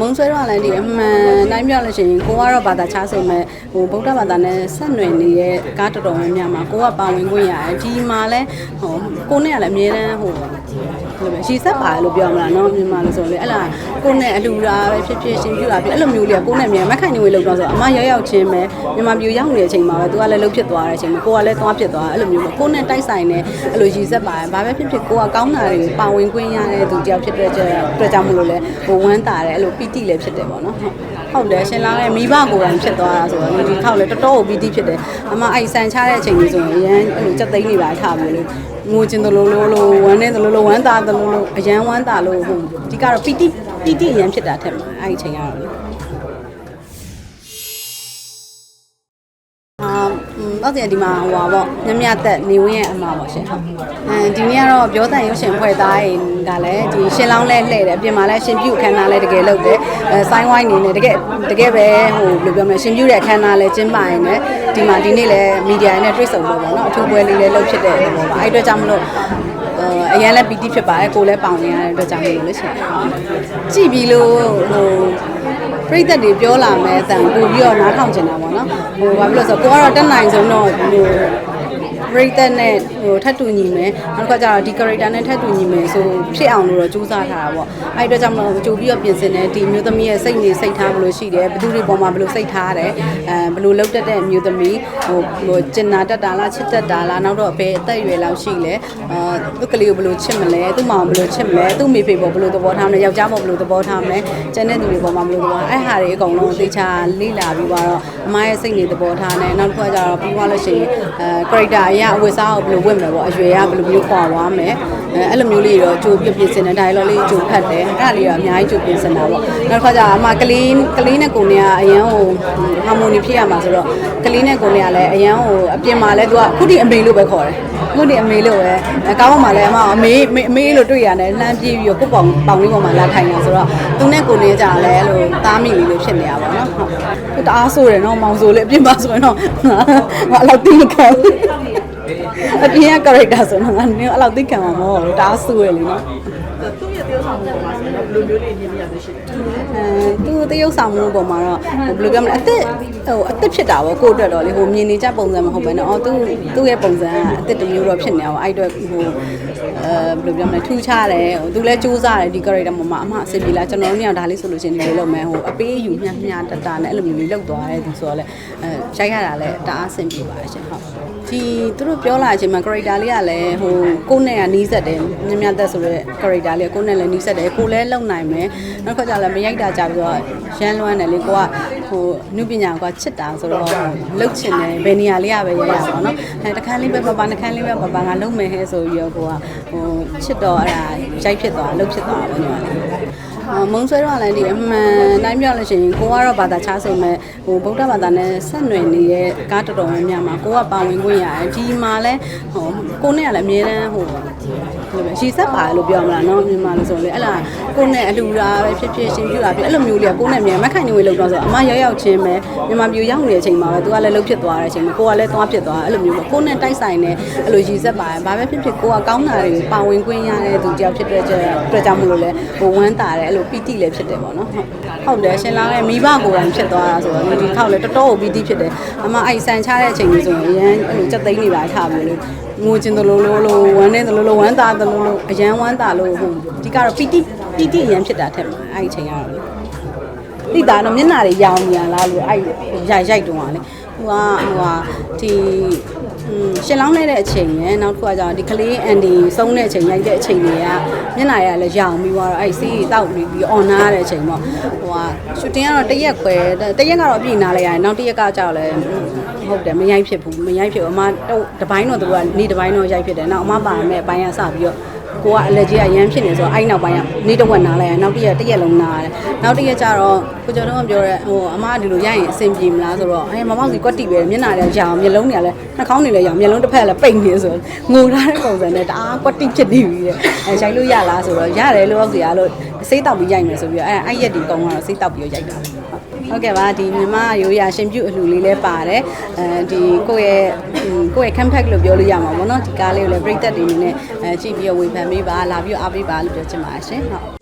မုံဆွဲတော့လည်းဒီအမှန်တိုင်းပြောလို့ရှိရင်ကိုကတော့ဘာသာခြားဆိုမဲ့ဟိုဗုဒ္ဓဘာသာနဲ့ဆက်နွယ်နေတဲ့ကားတော်တော်များများမှာကိုကပါဝင်ခွင့်ရတယ်ဒီမှာလည်းဟိုကိုနဲ့ကလည်းအမြဲတမ်းဟိုဘယ်လိုလဲရေဆက်ပါလို့ပြောမလားနော်မြန်မာလို့ဆိုလေအဲ့လားကိုနဲ့အလူတာပဲဖြစ်ဖြစ်ရှင်ပြူတာဖြစ်အဲ့လိုမျိုးလေးကကိုနဲ့အမြဲမခိုင်နေဝင်လို့တော့ဆိုအမရောက်ရောက်ချင်းပဲမြန်မာပြည်ရောက်နေတဲ့အချိန်မှာပဲသူကလည်းလှုပ်ဖြစ်သွားတဲ့အချိန်မှာကိုကလည်းသွားဖြစ်သွားအဲ့လိုမျိုးပဲကိုနဲ့တိုက်ဆိုင်နေအဲ့လိုရေဆက်ပါဘာပဲဖြစ်ဖြစ်ကိုကကောင်းတာတွေပါဝင်ခွင့်ရတဲ့သူတယောက်ဖြစ်တဲ့အတွက်ကြောင့်မလို့လဲဟိုဝမ်းတာတယ်အဲ့လိုပီတိလည်းဖြစ်တယ်ပေါ့နော်ဟုတ်ဟုတ်တယ်ရှင်လာရဲ့မိဘကိုယ်တိုင်ဖြစ်သွားတာဆိုတော့ဒီထောက်လည်းတော်တော်ပီတိဖြစ်တယ်အမအဲ့ဆန်ချတဲ့အချိန်ကြီးဆိုရင်အရန်အဲ့လိုစက်သိန်းနေပါထားပြီလို့ငိုချင်တယ်လို့လို့လို့ဝမ်းနေတယ်လို့လို့ဝမ်းသာတယ်လို့လို့အရန်ဝမ်းသာလို့ဟိုဒီကတော့ပီတိပီတိအရန်ဖြစ်တာထက်မှာအဲ့ဒီအချိန်ကတော့ တော့တယ်ဒီမှာဟိုပါပေါ့မြမြသက်နေဝင်းရဲ့အမပေါ့ရှင်ဟုတ်အဲဒီနေ့ကတော့ပြောတန်ရုပ်ရှင်ဖွဲ့သားရင်ကလည်းဒီရှင်လောင်းလဲလှည့်တယ်အပြင်မှာလည်းရှင်ပြုတ်ခန်းသားလဲတကယ်လုပ်တယ်အဲဆိုင်းဝိုင်းနေနေတကယ်တကယ်ပဲဟိုဘယ်လိုပြောမလဲရှင်ပြုတ်တဲ့ခန်းသားလဲကျင်းပရင်လည်းဒီမှာဒီနေ့လည်းမီဒီယာနဲ့တွေ့ဆုံလို့ပေါ့နော်အထူးပွဲလေးလည်းလုပ်ဖြစ်တဲ့ပေါ့ပါအဲ့အတွက်ကြောင့်မလို့အရင်လည်းပီတိဖြစ်ပါတယ်ကိုလည်းပေါင်နေရတဲ့အတွက်ကြောင့်မလို့လို့ရှင်ကြည့်ပြီးလို့ဟို ပရိသတ်တွေပြောလာမယ်အတန်ပို့ပြီးတော့နားထောင်ချင်တာပေါ့နော်ဟိုဘာဖြစ်လို့ဆိုတော့ကိုကတော့တက်နိုင်ဆုံးတော့ဟိုပ ရိသတ်နဲ့ဟိုထပ်တူညီမယ်နောက်တစ်ခါကျတော့ဒီ character နဲ့ထပ်တူညီမယ်ဆိုဖြစ်အောင်လို့တော့ကြိုးစားထားတာပေါ့အဲ့အတွက်ကြောင့်မလို့ကြိုပြီးတော့ပြင်ဆင်တယ်ဒီမျိုးသမီးရဲ့စိတ်နေစိတ်ထားဘယ်လိုရှိတယ်ဘယ်သူတွေပေါ်မှာဘယ်လိုစိတ်ထားတယ်အဲဘယ်လိုလုပ်တတ်တဲ့မျိုးသမီးဟိုဟိုကျင်နာတတ်တာလားချစ်တတ်တာလားနောက်တော့ဘယ်အသက်အရွယ်လောက်ရှိလဲအာသူ့ကလေးကိုဘယ်လိုချစ်မလဲသူ့မောင်ဘယ်လိုချစ်မလဲသူ့မိဖေပေါ်ဘယ်လိုသဘောထားမလဲယောက်ျားပေါ်ဘယ်လိုသဘောထားမလဲကျန်တဲ့သူတွေပေါ်မှာဘယ်လိုသဘောအဲ့ဟာတွေအကုန်လုံးသေချာလေ့လာပြီးတော့အမရဲ့စိတ်နေသဘောထားနဲ့နောက်တစ်ခါကျတော့ပြီးသွားလို့ရှိရင်အဲ character အရာအဝတ်စားကိုဘယ်လိုဝတ်မယ်ပေါ့အရွယ်ကဘယ်လိုမျိုးခွာသွားမယ်အဲအဲ့လိုမျိုးလေးတော့ကြိုပြပြင်ဆင်တဲ့ dialogue လေးကြိုဖတ်တယ်အဲ့ဒါလေးတော့အများကြီးကြိုပြင်ဆင်တာပေါ့နောက်တစ်ခါကျတော့အမကလေးကလေးနဲ့ကိုနေကအရန်ဟို harmony ဖြစ်ရမှာဆိုတော့ကလေးနဲ့ကိုနေကလည်းအရန်ဟိုအပြင်မှာလည်းသူကခုတိအမေလို့ပဲခေါ်တယ်ခုတိအမေလို့ပဲအဲကောင်းပေါ်မှာလည်းအမအမေအမေလို့တွေ့ရတယ်လှမ်းပြေးပြီးတော့ကိုပေါင်ပေါင်လေးပေါ်မှာလာထိုင်တာဆိုတော့သူနဲ့ကိုနေကြလည်းအဲ့လိုသားမိလေးလို့ဖြစ်နေတာပေါ့နော်ဟုတ်တအားဆိုတယ်နော်မောင်ဆိုလေအပြင်မှာဆိုရင်တော့ငါအဲ့လောက်တိမခံဘူး အပြင်က character ဆိုတော့ငါနင်းအဲ့လောက်သိခံမှာမဟုတ်ဘူးဒါဆူရယ်လေနော်သူ့ရဲ့တယောက်ဆောင်ပုံမှာဆိုတော့ဘယ်လိုမျိုးလေးမြင်ရသလဲရှိတယ်အဲသူ့တယောက်ဆောင်မှုပုံမှာတော့ဘယ်လိုပြောမလဲအသက်ဟိုအသက်ဖြစ်တာပေါ့ကိုယ့်အတွက်တော့လေဟိုမြင်နေကြပုံစံမဟုတ်ဘဲနဲ့အော်သူ့သူ့ရဲ့ပုံစံကအသက်တစ်မျိုးတော့ဖြစ်နေတာပေါ့အဲ့အတွက်ဟို အဲဘယ်လိုပြောမလဲထူးခြားတယ်ဟိုသူလည်းစူးစမ်းတယ်ဒီ character ပေါ်မှာအမှအဆင်ပြေလားကျွန်တော်တို့ညဒါလေးဆိုလို့ရှိရင်ဒီလိုလုပ်မယ်ဟိုအပေးအယူမျှမျှတတနဲ့အဲ့လိုမျိုးလေးလုပ်သွားတယ်သူဆိုတော့လေအဲရိုက်ရတာလည်းတအားအဆင်ပြေပါတယ်ရှင်ဟုတ်ဒီသူတို့ပြောလာချိန်မှာ character လေးကလည်းဟိုကိုယ်နဲ့ကနီးစက်တယ်မြင်မြတ်သက်ဆိုတဲ့ character လေးကကိုယ်နဲ့လည်းနီးစက်တယ်ကိုယ်လည်းလုံနိုင်မယ်နောက်တစ်ခါကျလည်းမရိုက်တာကြပြီးတော့ရမ်းလွမ်းတယ်လေကိုကဟိုနုပညာကချစ်တာဆိုတော့လှုပ်ချင်တယ်ဘယ်နေရာလေးကပဲရရပါတော့နော်အဲတခန်းလေးပဲပပနှခန်းလေးပဲပပငါလုံမယ်ဟဲဆိုပြီးတော့ကိုကဟိုချစ်တော့အဲ့ဒါရိုက်ဖြစ်သွားလှုပ်ဖြစ်သွားတယ်ညီမလေးအာ မုံဆွဲတော့လည်းဒီအမှန်တိုင်းပြောလို့ရှိရင်ကိုကတော့ဘာသာခြားဆိုမဲ့ဟိုဗုဒ္ဓဘာသာနဲ့ဆက်နွယ်နေတဲ့ကားတော်တော်များများမှာကိုကပါဝင်ခွင့်ရတယ်ဒီမှာလဲဟိုကိုနဲ့ကလည်းအမြဲတမ်းဟိုဘယ်လိုရှိဆက်ပါလို့ပြောမလားနော်မြန်မာလို့ဆိုလေအဲ့လားကိုနဲ့အလူရာပဲဖြစ်ဖြစ်ရှင်ပြတာဖြစ်အဲ့လိုမျိုးလေးကကိုနဲ့မြန်မခိုင်နေဝင်လောက်တော့ဆိုအမရောက်ရောက်ချင်းပဲမြန်မာပြည်ရောက်နေတဲ့အချိန်မှာပဲသူကလည်းလှုပ်ဖြစ်သွားတဲ့အချိန်မှာကိုကလည်းသွားဖြစ်သွားအဲ့လိုမျိုးပဲကိုနဲ့တိုက်ဆိုင်နေအဲ့လိုရည်ဆက်ပါဘာပဲဖြစ်ဖြစ်ကိုကကောင်းတာတွေကိုပါဝင်ခွင့်ရတဲ့သူတယောက်ဖြစ်တဲ့အတွက်ကြောင့်မလို့လဲဟိုဝမ်းတာတယ်လိုပီတိလည်းဖြစ်တယ်ပေါ့နော်ဟုတ်တယ်ရှင်လာရဲ့မိဘကိုယ်တိုင်ဖြစ်သွားတာဆိုတော့ဒီထောက်လည်းတော်တော်ပီတိဖြစ်တယ်အမအဲ့ဆန်ချတဲ့အချိန်ကြီးဆိုရင်အရန်အဲ့လိုစက်သိန်းနေပါထားပြီလို့ငိုချင်တယ်လို့လို့လို့ဝမ်းနေတယ်လို့လို့ဝမ်းသာတယ်လို့လို့အရန်ဝမ်းသာလို့ဟိုဒီကတော့ပီတိပီတိအရန်ဖြစ်တာထက်မှာအဲ့ဒီအချိန်ကတော့လေတိတာတော့မျက်နှာတွေရောင်နေရလားလို့အဲ့ရိုက်ရိုက်တုံးကလေဟိုကဟိုကဒီอืม ရှင်လောင်းနေတဲ့အချိန်ရယ်နောက်တစ်ခုကကျတော့ဒီကလေးအန်ဒီဆုံးတဲ့အချိန်ရိုက်တဲ့အချိန်တွေကမျက်နှာရလည်းရောင်ပြီးသွားတော့အဲ့စီးတောက်ပြီးပြီးអွန်နာရတဲ့အချိန်ပေါ့ဟိုကရှူတင်ကတော့တရက်ခွဲတရက်ကတော့အပြည့်နားလိုက်ရတယ်နောက်တရက်ကကျတော့လည်းဟုတ်တယ်မရိုက်ဖြစ်ဘူးမရိုက်ဖြစ်ဘူးအမတော့တပိုင်းတော့သူကနေတပိုင်းတော့ရိုက်ဖြစ်တယ်နောက်အမပါမယ်အပိုင်းကစပြီးတော့ ကိုကအလက်ကြီးကရမ်းဖြစ်နေဆိုတော့အဲ့နောက်ပိုင်းကနေတစ်ဝက်နားလိုက်ရနောက်တစ်ရက်တစ်ရက်လုံးနားရတယ်နောက်တစ်ရက်ကျတော့ကိုကျော်တော့ပြောရဲဟိုအမကဒီလိုရိုက်ရင်အဆင်ပြေမလားဆိုတော့အဲမမောက်စီကွက်တီပဲမျက်နှာလည်းရောင်မျက်လုံးတွေကလည်းနှာခေါင်းတွေလည်းရောင်မျက်လုံးတစ်ဖက်လည်းပိတ်နေဆိုတော့ငိုထားတဲ့ပုံစံနဲ့တအားကွက်တီဖြစ်နေပြီတဲ့အဲရိုက်လို့ရလားဆိုတော့ရတယ်လို့ဟုတ်စီရလို့စေးတောက်ပြီးရိုက်မယ်ဆိုပြီးတော့အဲအဲ့ရက်ဒီကောင်းကတော့စေးတောက်ပြီးရိုက်တာ ဟုတ်ကဲ့ပါဒီမြမရိုးရာရှင်ပြုတ်အလှူလေးလည်းပါတယ်အဲဒီကိုယ့်ရဲ့ကိုယ့်ရဲ့ campaign လို့ပြောလို့ရမှာပေါ့နော်ဒီကားလေးကိုလည်းပြည်သက်တွေအနေနဲ့အဲကြည့်ပြီးတော့ဝေဖန်ပေးပါလာပြီးတော့အားပေးပါလို့ပြောချင်ပါတယ်ရှင်ဟုတ်